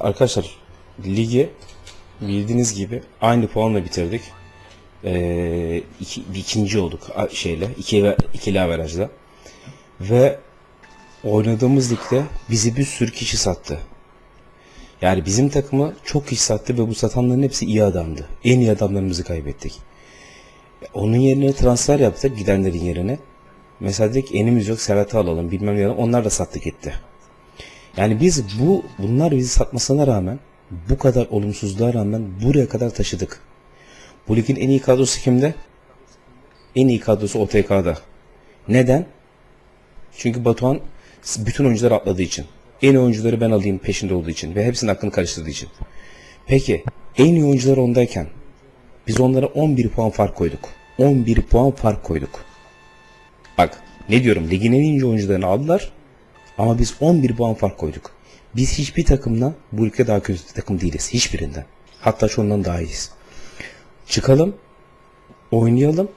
arkadaşlar ligi bildiğiniz gibi aynı puanla bitirdik. Ee, iki, ikinci olduk şeyle iki ve ikili averajla. Ve oynadığımız ligde bizi bir sürü kişi sattı. Yani bizim takımı çok kişi sattı ve bu satanların hepsi iyi adamdı. En iyi adamlarımızı kaybettik. Onun yerine transfer yaptık gidenlerin yerine. Mesela dedik enimiz yok Serhat'ı alalım bilmem ne alalım. Onlar da sattı gitti. Yani biz bu bunlar bizi satmasına rağmen bu kadar olumsuzluğa rağmen buraya kadar taşıdık. Bu ligin en iyi kadrosu kimde? En iyi kadrosu OTK'da. Neden? Çünkü Batuhan bütün oyuncuları atladığı için. En iyi oyuncuları ben alayım peşinde olduğu için ve hepsinin aklını karıştırdığı için. Peki en iyi oyuncular ondayken biz onlara 11 puan fark koyduk. 11 puan fark koyduk. Bak ne diyorum ligin en iyi oyuncularını aldılar ama biz 11 puan fark koyduk. Biz hiçbir takımdan bu ülke daha kötü takım değiliz. Hiçbirinden. Hatta çoğundan daha iyiyiz. Çıkalım, oynayalım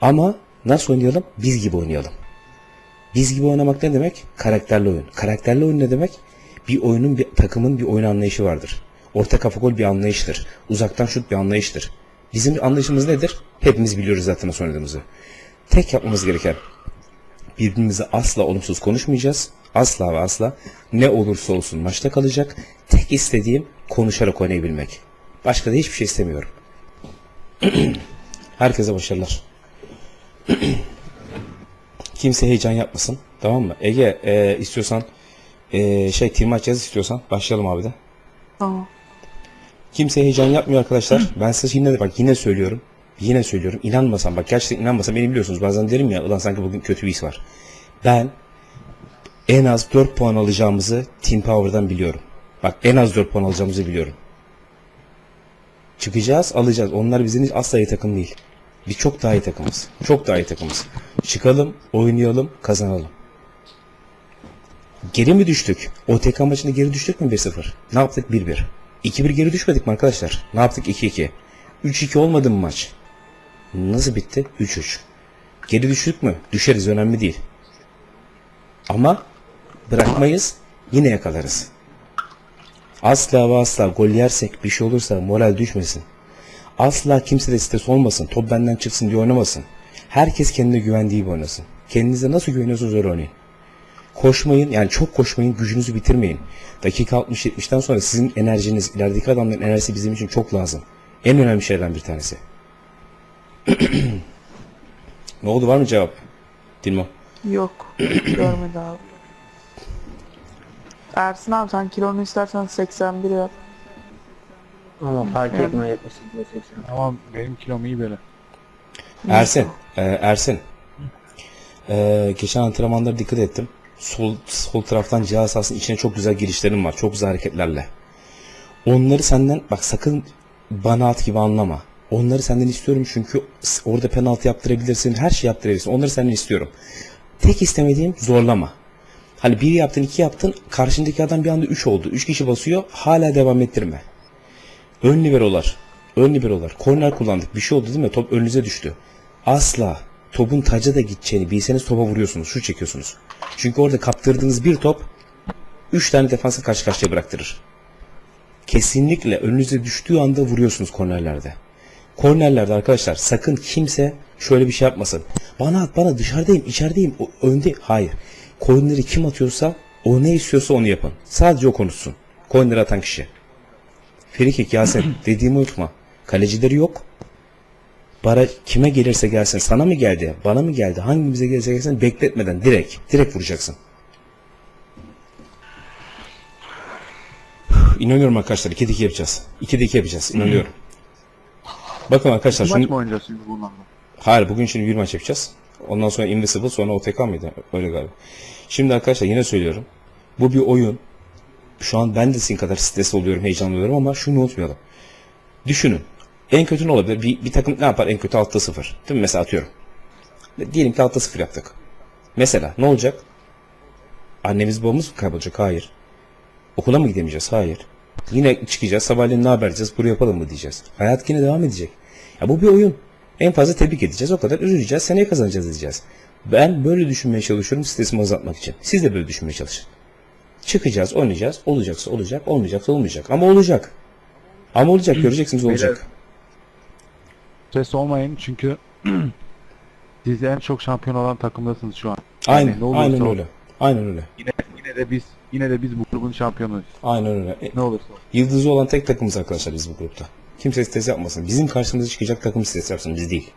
ama nasıl oynayalım? Biz gibi oynayalım. Biz gibi oynamak ne demek? Karakterli oyun. Karakterli oyun ne demek? Bir oyunun, bir takımın bir oyun anlayışı vardır. Orta kafa gol bir anlayıştır. Uzaktan şut bir anlayıştır. Bizim anlayışımız nedir? Hepimiz biliyoruz zaten oynadığımızı. Tek yapmamız gereken birbirimize asla olumsuz konuşmayacağız. Asla ve asla ne olursa olsun maçta kalacak. Tek istediğim konuşarak oynayabilmek. Başka da hiçbir şey istemiyorum. Herkese başarılar. Kimse heyecan yapmasın. Tamam mı? Ege e, istiyorsan e, şey team maç yaz istiyorsan başlayalım abi de. Tamam. Kimse heyecan yapmıyor arkadaşlar. Ben size yine de bak yine söylüyorum. Yine söylüyorum. İnanmasam bak gerçekten inanmasam beni biliyorsunuz. Bazen derim ya ulan sanki bugün kötü bir his var. Ben en az 4 puan alacağımızı Team Power'dan biliyorum. Bak en az 4 puan alacağımızı biliyorum. Çıkacağız alacağız. Onlar bizim asla iyi takım değil. Biz çok daha iyi takımız. Çok daha iyi takımız. Çıkalım, oynayalım, kazanalım. Geri mi düştük? OTK maçında geri düştük mü 1-0? Ne yaptık? 1-1. 2-1 geri düşmedik mi arkadaşlar? Ne yaptık? 2-2. 3-2 olmadı mı maç? Nasıl bitti? 3-3. Geri düştük mü? Düşeriz önemli değil. Ama bırakmayız yine yakalarız. Asla ve asla gol yersek bir şey olursa moral düşmesin. Asla kimse de stres olmasın. Top benden çıksın diye oynamasın. Herkes kendine güvendiği gibi oynasın. Kendinize nasıl güveniyorsunuz öyle oynayın. Koşmayın yani çok koşmayın gücünüzü bitirmeyin. Dakika 60-70'ten sonra sizin enerjiniz, ilerideki adamların enerjisi bizim için çok lazım. En önemli şeylerden bir tanesi. Ne oldu var mı cevap? Dilmo. Yok. Görmedi abi. Ersin abi sen kilonu istersen 81 yap. Ama fark etmiyor 78 80. Ama benim kilom iyi böyle. Ersin, e, Ersin. E, geçen antrenmanlara dikkat ettim. Sol, sol taraftan cihaz sahasının içine çok güzel girişlerim var. Çok güzel hareketlerle. Onları senden bak sakın bana at gibi anlama. Onları senden istiyorum çünkü orada penaltı yaptırabilirsin. Her şey yaptırabilirsin. Onları senden istiyorum. Tek istemediğim zorlama. Hani bir yaptın iki yaptın karşındaki adam bir anda üç oldu. Üç kişi basıyor hala devam ettirme. Ön liberolar. Ön liberolar. Korner kullandık. Bir şey oldu değil mi? Top önünüze düştü. Asla topun taca da gideceğini bilseniz topa vuruyorsunuz. Şu çekiyorsunuz. Çünkü orada kaptırdığınız bir top 3 tane defansı karşı karşıya bıraktırır. Kesinlikle önünüze düştüğü anda vuruyorsunuz kornerlerde. Kornerlerde arkadaşlar sakın kimse şöyle bir şey yapmasın. Bana at bana dışarıdayım içerideyim o, önde. Hayır. Korneri kim atıyorsa o ne istiyorsa onu yapın. Sadece o konuşsun. Korneri atan kişi. Frikik Yasin dediğimi unutma. Kalecileri yok. Bara kime gelirse gelsin sana mı geldi bana mı geldi hangimize gelirse gelsin bekletmeden direkt direkt vuracaksın. İnanıyorum arkadaşlar 2 2 yapacağız. 2 2 yapacağız inanıyorum. Bakın arkadaşlar Maç mı oynayacağız şimdi bunlarla? Hayır bugün şimdi bir maç yapacağız. Ondan sonra Invisible sonra OTK mıydı? Öyle galiba. Şimdi arkadaşlar yine söylüyorum. Bu bir oyun. Şu an ben de sizin kadar stresli oluyorum, heyecanlı oluyorum ama şunu unutmayalım. Düşünün. En kötü ne olabilir? Bir, bir takım ne yapar en kötü 6'da 0. Değil mi? Mesela atıyorum. Diyelim ki 6'da 0 yaptık. Mesela ne olacak? Annemiz babamız mı kaybolacak? Hayır. Okula mı gidemeyeceğiz? Hayır. Yine çıkacağız. Sabahleyin ne haber diyeceğiz? Buraya yapalım mı diyeceğiz. Hayat yine devam edecek. Ya bu bir oyun. En fazla tebrik edeceğiz. O kadar üzüleceğiz. Seneye kazanacağız diyeceğiz. Ben böyle düşünmeye çalışıyorum stresimi azaltmak için. Siz de böyle düşünmeye çalışın. Çıkacağız, oynayacağız. Olacaksa olacak, olmayacaksa olmayacak. Ama olacak. Ama olacak, göreceksiniz olacak. Stres olmayın çünkü siz en çok şampiyon olan takımdasınız şu an. Aynen, ne olursa aynen olsun. öyle. Aynen öyle. Yine de biz yine de biz bu grubun şampiyonuyuz. Aynen öyle. E, Ne olursa. Yıldızı olan tek takımız arkadaşlar biz bu grupta. Kimse stres yapmasın. Bizim karşımıza çıkacak takım stres yapsın, biz değil.